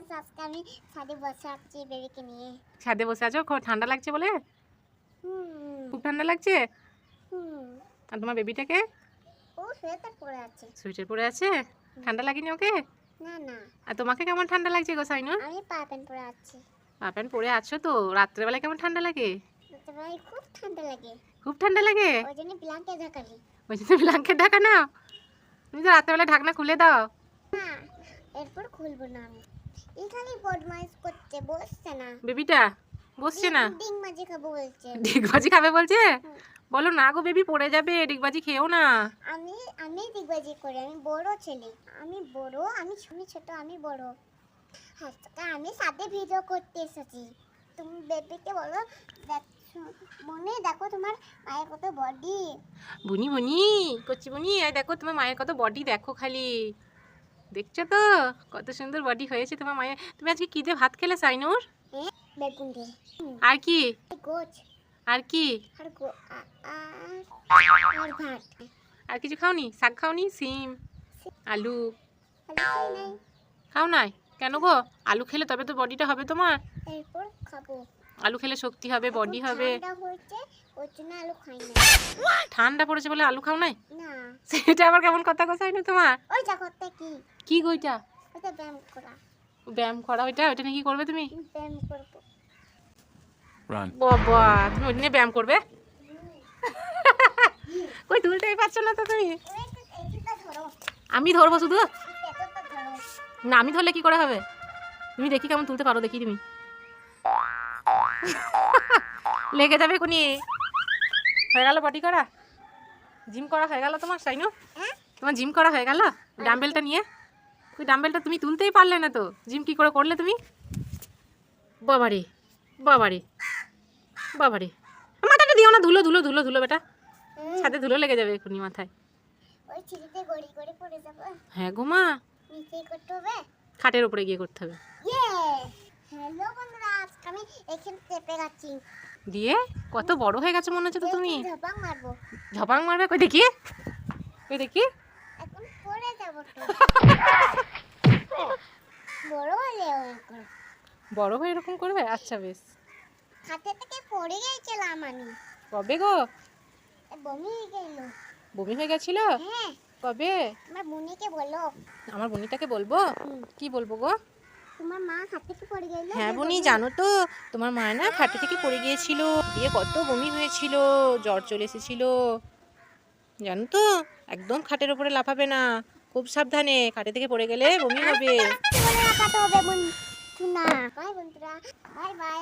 Friends আজকে আমি ছাদে বসে আছি বেবিকে নিয়ে। ছাদে বসে আছো? খুব ঠান্ডা লাগছে বলে? হুম। খুব ঠান্ডা লাগছে? আর তোমার বেবিটাকে? ও সোয়েটার পরে আছে। সুইটার পরে আছে? ঠান্ডা লাগেনি ওকে? না না। আর তোমাকে কেমন ঠান্ডা লাগছে গো সাইনুর আমি পা প্যান্ট পরে আছি। পা প্যান্ট পরে আছো তো? রাত্রেবেলা কেমন ঠান্ডা লাগে? ভাই খুব ঠান্ডা লাগে। খুব ঠান্ডা লাগে? ওই জন্য ব্ল্যাঙ্কেট ঢাকালি। ওই জন্য ব্ল্যাঙ্কেট ঢাকা না তুমি তো রাত্রেবেলা ঢাকনা খুলে দাও। না এরপর খুলবো না আমি। এখানে বদমাইশ করছে বসছে না। বেবিটা বসছে না? ডিং মাঝে খাব বলছে। ডিগবাজি খাবে বলছে? বলো না গো বেবি পড়ে যাবে ডিগবাজি খেও না। আমি আমি দিগবাজি করি আমি বড় ছেলে। আমি বড় আমি শুনি ছোট আমি বড়। আজকে আমি সাথে ভিডিও করতে এসেছি। তুমি বেবিকে বলো দেখ মনে দেখো তোমার মায়ের কত বডি বুনি বুনি কচি বুনি এই দেখো তোমার মায়ের কত বডি দেখো খালি। দেখছ তো? কত সুন্দর বডি হয়েছে তোমার মায়ের। তুমি আজকে কি দিয়ে ভাত খেলে সাইনুর? আর কি? আর কি? আর কিছু খাওনি? শাক খাওনি? সিম। আলু। খাও নাই? কেন গো? আলু খেলে তবে তো বডিটা হবে তোমার। আলু খেলে শক্তি হবে বডি হবে। ঠান্ডা হয়েছে ওর জন্য আলু খাই না ঠান্ডা পড়েছে বলে আলু খাও নাই? না। সেটা আবার কেমন কথা কোসাইনি তোমার? ওই করতে কি? কি গইটা ব্যায়াম করা। ব্যায়াম করা ওইটা? ওইটা নাকি করবে তুমি? ব্যায়াম করব। বাবা তুমি ওই নিয়ে ব্যায়াম করবে? কই তুলতেই পারছ না তো তুমি? আমি ধরবো শুধু? না আমি ধরলে কি করে হবে? তুমি দেখি কেমন তুলতে পারো দেখি তুমি। লেগে যাবে কোনি হয়ে গেল বডি করা? জিম করা হয়ে গেল তোমার সাইনু? তোমার জিম করা হয়ে গেল? ডাম্বেলটা নিয়ে? ওই ডাম্বেলটা তুমি তুলতেই পারলে না তো। জিম কি করে করলে তুমি? বাবারে বাবারে বাবারে। মাথাটা দিও না ধুলো ধুলো ধুলো ধুলো বেটা। ছাদে ধুলো লেগে যাবে এক্ষুনি মাথায়। হ্যাঁ গো মা। নিচে করতে হবে? খাটের উপরে গিয়ে করতে হবে। হ্যালো এখানে চেপে গেছি। দিয়ে কত বড় হয়ে গেছে মনে হচ্ছে তো তুমি? ঝপাং মারবো। ঝপাং মারবে? কই দেখি। কই দেখি। এখন পড়ে যাব বড় হলে ওরকম। বড় হয়ে এরকম করবে? আচ্ছা বেশ। খাতে থেকে পড়ে গিয়েছিলাম আমি। কবে গো? বমি হয়ে গেল। বমি হয়ে গেছিল? হ্যাঁ। কবে? আমার বোনিকে বলো। আমার বোনিটাকে বলব? কি বলব গো? তোমার মা খাত থেকে পড়ে গেল? হ্যাঁ বনি জানো তো তোমার মা না খাটে থেকে পড়ে গিয়েছিল। দিয়ে কত বমি হয়েছিল জ্বর চলে এসেছিল। জানো তো একদম খাটের উপরে লাফাবে না। খুব সাবধানে খাটে থেকে পড়ে গেলে বমি হবে। না। বাই বন্ধুরা। Bye bye.